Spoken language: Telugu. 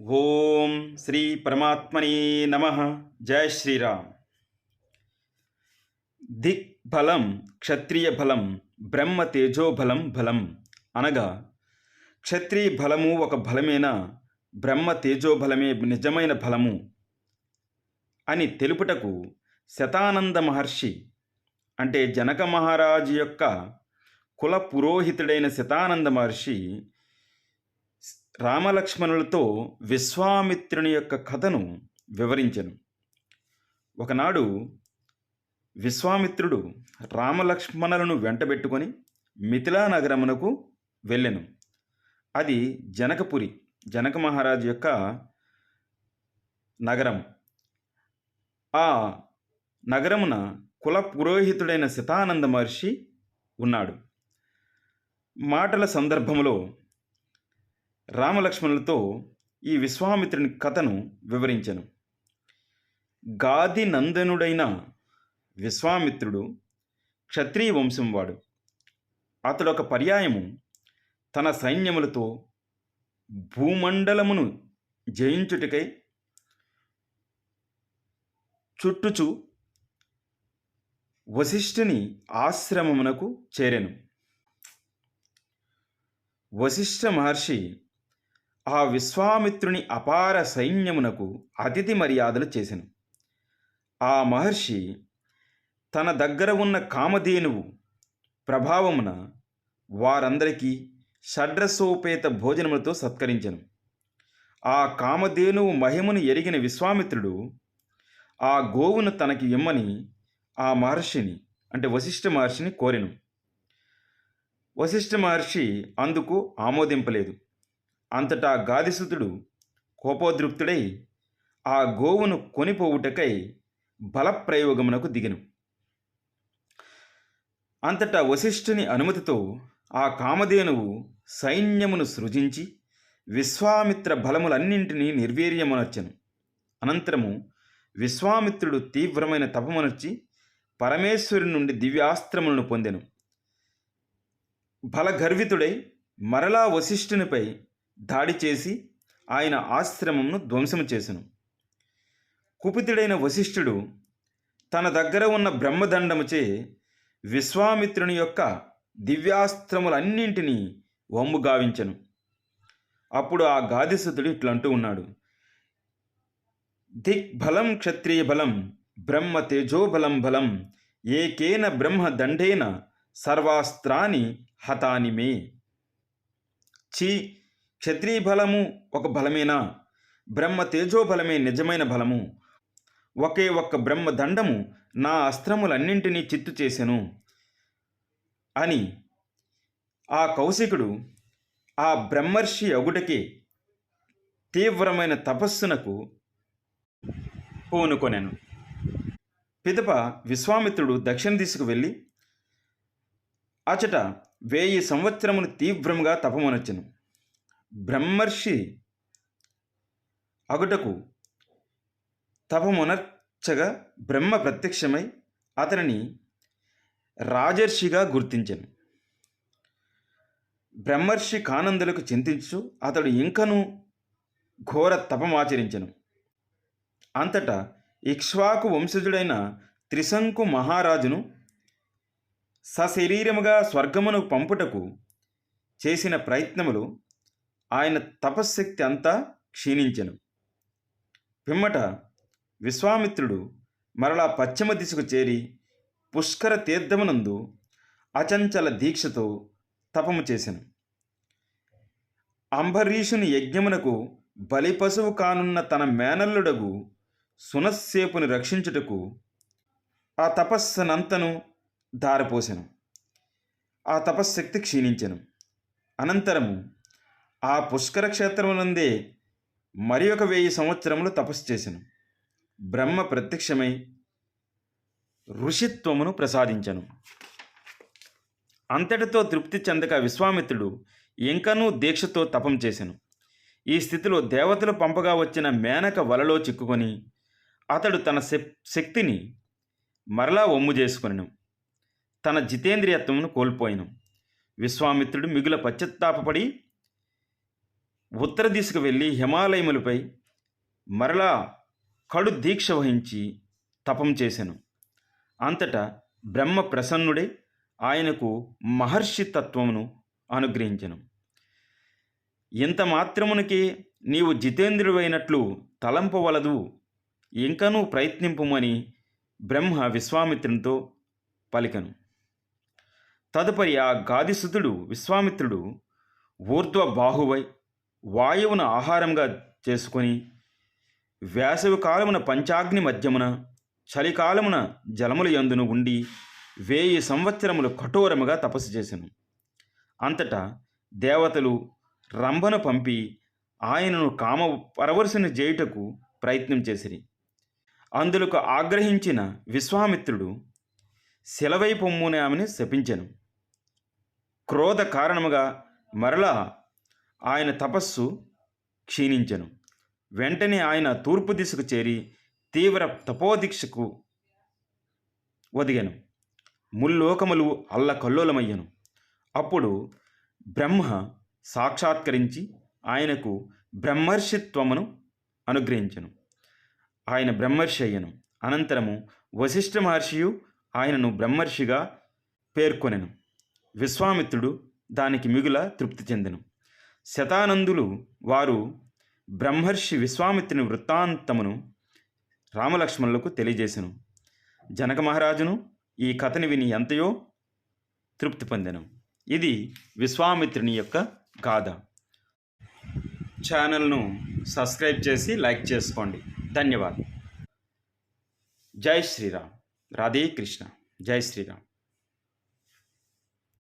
ఓం శ్రీ పరమాత్మనే నమ. జయ శ్రీరామ్. దిక్ బలం క్షత్రియ బలం బ్రహ్మ తేజోబలం బలం అనగా క్షత్రియ బలము ఒక బలమేనా బ్రహ్మ తేజోబలమే నిజమైన బలము అని తెలుపుటకు శతానంద మహర్షి అంటే జనక మహారాజు యొక్క కుల పురోహితుడైన శతానంద మహర్షి రామలక్ష్మణులతో విశ్వామిత్రుని యొక్క కథను వివరించెను. ఒకనాడు విశ్వామిత్రుడు రామలక్ష్మణులను వెంటబెట్టుకొని మిథిలా నగరమునకు వెళ్ళెను. అది జనకపురి జనక మహారాజు యొక్క నగరం. ఆ నగరమున కుల పురోహితుడైన శతానంద మహర్షి ఉన్నాడు. మాటల సందర్భములో రామలక్ష్మణులతో ఈ విశ్వామిత్రుని కథను వివరించను. గాది నందనుడైన విశ్వామిత్రుడు క్షత్రియ వంశం వాడు. అతడు ఒక పర్యాయము తన సైన్యములతో భూమండలమును జయించుటకై చుట్టుచు వశిష్ఠుని ఆశ్రమమునకు చేరెను. వశిష్ఠ మహర్షి ఆ విశ్వామిత్రుని అపార సైన్యమునకు అతిథి మర్యాదలు చేసెను. ఆ మహర్షి తన దగ్గర ఉన్న కామధేనువు ప్రభావమున వారందరికీ షడ్రసోపేత భోజనములతో సత్కరించెను. ఆ కామధేనువు మహిమను ఎరిగిన విశ్వామిత్రుడు ఆ గోవును తనకి ఇమ్మని ఆ మహర్షిని అంటే వశిష్ఠ మహర్షిని కోరెను. వశిష్ఠ మహర్షి అందుకు ఆమోదింపలేదు. అంతటా గాదిసుతుడు కోపోద్రిక్తుడై ఆ గోవును కొనిపోవుటకై బలప్రయోగమునకు దిగెను. అంతటా వశిష్ఠుని అనుమతితో ఆ కామధేనువు సైన్యమును సృజించి విశ్వామిత్ర బలములన్నింటినీ నిర్వీర్యమునర్చెను. అనంతరము విశ్వామిత్రుడు తీవ్రమైన తపమునర్చి పరమేశ్వరి నుండి దివ్యాస్త్రములను పొందెను. బలగర్వితుడై మరలా వశిష్ఠునిపై దాడి చేసి ఆయన ఆశ్రమంను ధ్వంసము చేసెను. కుపితుడైన వశిష్ఠుడు తన దగ్గర ఉన్న బ్రహ్మదండముచే విశ్వామిత్రుని యొక్క దివ్యాస్త్రములన్నింటినీ వమ్ము గావించెను. అప్పుడు ఆ గాదిసుతుడు ఇట్లంటూ ఉన్నాడు. దిగ్బలం క్షత్రియ బలం బ్రహ్మ తేజోబలం బలం ఏకేన బ్రహ్మ దండేన సర్వాస్త్రాన్ని హతాని మే చీ క్షత్రియ బలము ఒక బలమేనా? బ్రహ్మ తేజోబలమే నిజమైన బలము. ఒకే ఒక్క బ్రహ్మ దండము నా అస్త్రములన్నింటినీ చిత్తు చేసెను. అని ఆ కౌశికుడు ఆ బ్రహ్మర్షి అగుటకే తీవ్రమైన తపస్సునకు పూనుకొనెను. పిదప విశ్వామిత్రుడు దక్షిణ దిశకు వెళ్ళి అచట వేయి సంవత్సరమును తీవ్రంగా తపమునొచ్చెను. బ్రహ్మర్షి అగుటకు తపమునర్చగా బ్రహ్మ ప్రత్యక్షమై అతనిని రాజర్షిగా గుర్తించను. బ్రహ్మర్షి కానందులకు చింతించు అతడు ఇంకను ఘోర తపమాచరించను అంతటా ఇక్ష్వాకు వంశజుడైన త్రిశంకు మహారాజును సశరీరముగా స్వర్గమును పంపుటకు చేసిన ప్రయత్నములు ఆయన తపశ్శక్తి అంతా క్షీణించెను. పిమ్మట విశ్వామిత్రుడు మరలా పశ్చిమ దిశకు చేరి పుష్కర తీర్థమునందు అచంచల దీక్షతో తపము చేశాను అంబరీషుని యజ్ఞమునకు బలిపశువు కానున్న తన మేనల్లుడగు సునస్సేపుని రక్షించుటకు ఆ తపస్సునంతను దారపోసెను ఆ తపశ్శక్తి క్షీణించెను. అనంతరము ఆ పుష్కర క్షేత్రమునందే మరి ఒక వెయ్యి సంవత్సరములు తపస్సు చేసెను. బ్రహ్మ ప్రత్యక్షమై ఋషిత్వమును ప్రసాదించను. అంతటితో తృప్తి చెందక విశ్వామిత్రుడు ఇంకనూ దీక్షతో తపం చేసెను. ఈ స్థితిలో దేవతలు పంపగా వచ్చిన మేనక వలలో చిక్కుకొని అతడు తన శక్తిని మరలా ఒమ్ము చేసుకునిను. తన జితేంద్రియత్వమును కోల్పోయాను. విశ్వామిత్రుడు మిగుల పశ్చత్తాపడి ఉత్తర దిశకు వెళ్ళి హిమాలయములపై మరలా కడు దీక్ష వహించి తపం చేసెను. అంతటా బ్రహ్మ ప్రసన్నుడే ఆయనకు మహర్షి తత్వమును అనుగ్రహించెను. ఇంత మాత్రమునకే నీవు జితేంద్రుడైనట్లు తలంపవలదు ఇంకనూ ప్రయత్నింపుమని బ్రహ్మ విశ్వామిత్రునితో పలికను. తదుపరి ఆ గాదిసుతుడు విశ్వామిత్రుడు ఊర్ధ్వ బాహువై వాయువును ఆహారంగా చేసుకొని వేసవి కాలమున పంచాగ్ని మధ్యమున చలికాలమున జలముల యందును ఉండి వేయి సంవత్సరములు కఠోరముగా తపస్సు చేసెను అంతటా దేవతలు రంభను పంపి ఆయనను కామ పరవశను చేయుటకు ప్రయత్నం చేసిరి. అందులకు ఆగ్రహించిన విశ్వామిత్రుడు శిలవై పొమ్మునే ఆమెను శపించెను. క్రోధ కారణముగా మరలా ఆయన తపస్సు క్షీణించెను. వెంటనే ఆయన తూర్పు దిశకు చేరి తీవ్ర తపోదీక్షకు వదిగాను ముల్లోకములు అల్లకల్లోలమయ్యను. అప్పుడు బ్రహ్మ సాక్షాత్కరించి ఆయనకు బ్రహ్మర్షిత్వమును అనుగ్రహించెను. ఆయన బ్రహ్మర్షి అయ్యను. అనంతరము వశిష్ఠ మహర్షియు ఆయనను బ్రహ్మర్షిగా పేర్కొనెను. విశ్వామిత్రుడు దానికి మిగుల తృప్తి చెందెను. శతానందులు వారు బ్రహ్మర్షి విశ్వామిత్రుని వృత్తాంతమును రామలక్ష్మణులకు తెలియజేసెను. జనక మహారాజును ఈ కథని విని ఎంతయో తృప్తి పొందెను. ఇది విశ్వామిత్రుని యొక్క గాథ. ఛానల్ను సబ్స్క్రైబ్ చేసి లైక్ చేసుకోండి. ధన్యవాదాలు. జై శ్రీరామ్. రాధే కృష్ణ. జై శ్రీరామ్.